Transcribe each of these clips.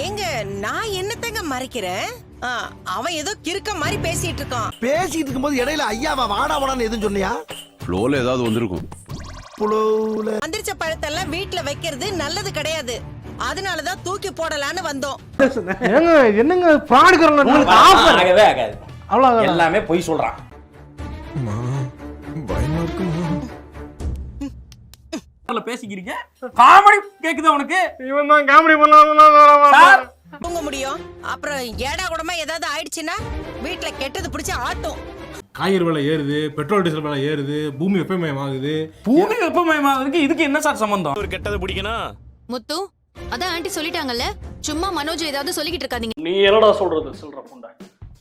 ஏங்க நான் என்னத்தங்க மறைக்கிறேன்? அவன் ஏதோ கிறுக்க மாதிரி பேசிட்டு இருக்கான் பேசிட்டு இருக்கும்போது இடையில ஐயாவா வாடா வாடான்னு எதுவும் சொன்னியா? ஃப்ளோல ஏதாவது வந்திருக்கும். புலவுல மந்திரிச்ச பழத்தெல்லாம் வீட்ல வைக்கிறது நல்லது கிடையாது. அதனாலதான் தூக்கி போடலான்னு வந்தோம். ஏங்க என்னங்க ஃப்ராடுக்கிறோம் உங்களுக்கு ஆஃபர் ஆகவே ஆகாது. அவ்வளோ எல்லாமே பொய் சொல்றான். பயமா இருக்குமா? பேசிக்கிறீங்க? காமெடி கேக்குது உனக்கு? இவன் தான் காமெடி பண்ணலாம் சார்! தூங்க முடியும். அப்புறம் ஏடா கூடமா ஏதாவது ஆயிடுச்சுன்னா வீட்ல கெட்டது பிடிச்சு ஆட்டும். காய்கறி விலை ஏறுது பெட்ரோல் டீசல் விலை ஏறுது பூமி வெப்பமயமாகுது பூமி வெப்பமயமாவதுக்கு இதுக்கு என்ன சார் சம்பந்தம்? ஒரு கெட்டதை பிடிக்கணும் முத்து அதான் ஆண்டி சொல்லிட்டாங்கல்ல சும்மா மனோஜ் ஏதாவது சொல்லிக்கிட்டு இருக்காதீங்க. நீ என்னடா சொல்றது சில்ற புண்டை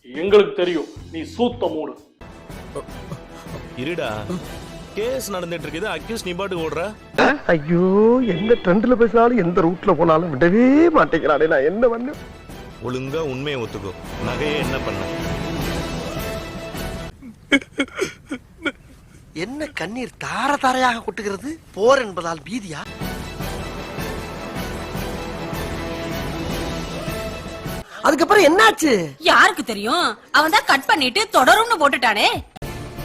எங்களுக்கு தெரியும் நீ சூத்த மூடு. இருடா. கேஸ் நடந்துட்டு இருக்குது அக்யூஸ் நீ பாட்டுக்கு ஓடுற. ஐயோ எந்த ட்ரெண்ட்ல பேசினாலும் எந்த ரூட்ல போனாலும் விடவே மாட்டேங்கிறானே. நான் என்ன பண்ணு? ஒழுங்கா உண்மையை ஒத்துக்கோ. நகையை என்ன பண்ண? என்ன கண்ணீர் தார தாரையாக கொட்டுகிறது? போர் என்பதால் பீதியா? அதுக்கப்புறம் என்னாச்சு? யாருக்கு தெரியும்? அவன் தான் கட் பண்ணிட்டு தொடரும்னு போட்டுட்டானே.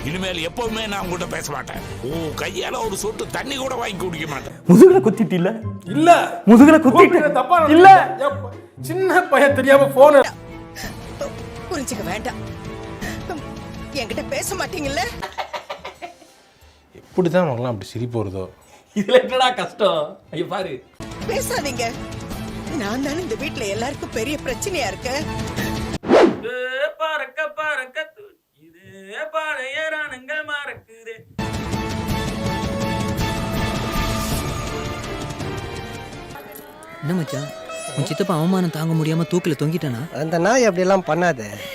இனிமேல் எப்பவுமே நான் உங்ககிட்ட பேச மாட்டேன். உன் கையால ஒரு சொட்டு தண்ணி கூட வாங்கி குடிக்க மாட்டேன். முதுகுல குத்திட்டு இல்ல? இல்ல. முதுகுல குத்திட்டு தப்பா இல்ல? சின்ன பையன் தெரியாம போன புரிஞ்சுக்க வேண்டாம். என்கிட்ட பேச மாட்டீங்கல்ல? இப்படிதான் நமக்குலாம் அப்படி சிரிப்பு வருதோ? இதுல என்னடா கஷ்டம்? ஐயோ பாரு. பேசாதீங்க. நான் தானே இந்த வீட்ல எல்லாருக்கும் பெரிய பிரச்சனையா இருக்கேன். என்ன மச்சான்? உன் சித்தப்பா அவமானம் தாங்க முடியாம தூக்கில தொங்கிட்டானா? அந்த நாய் அப்படி எல்லாம் பண்ணாத.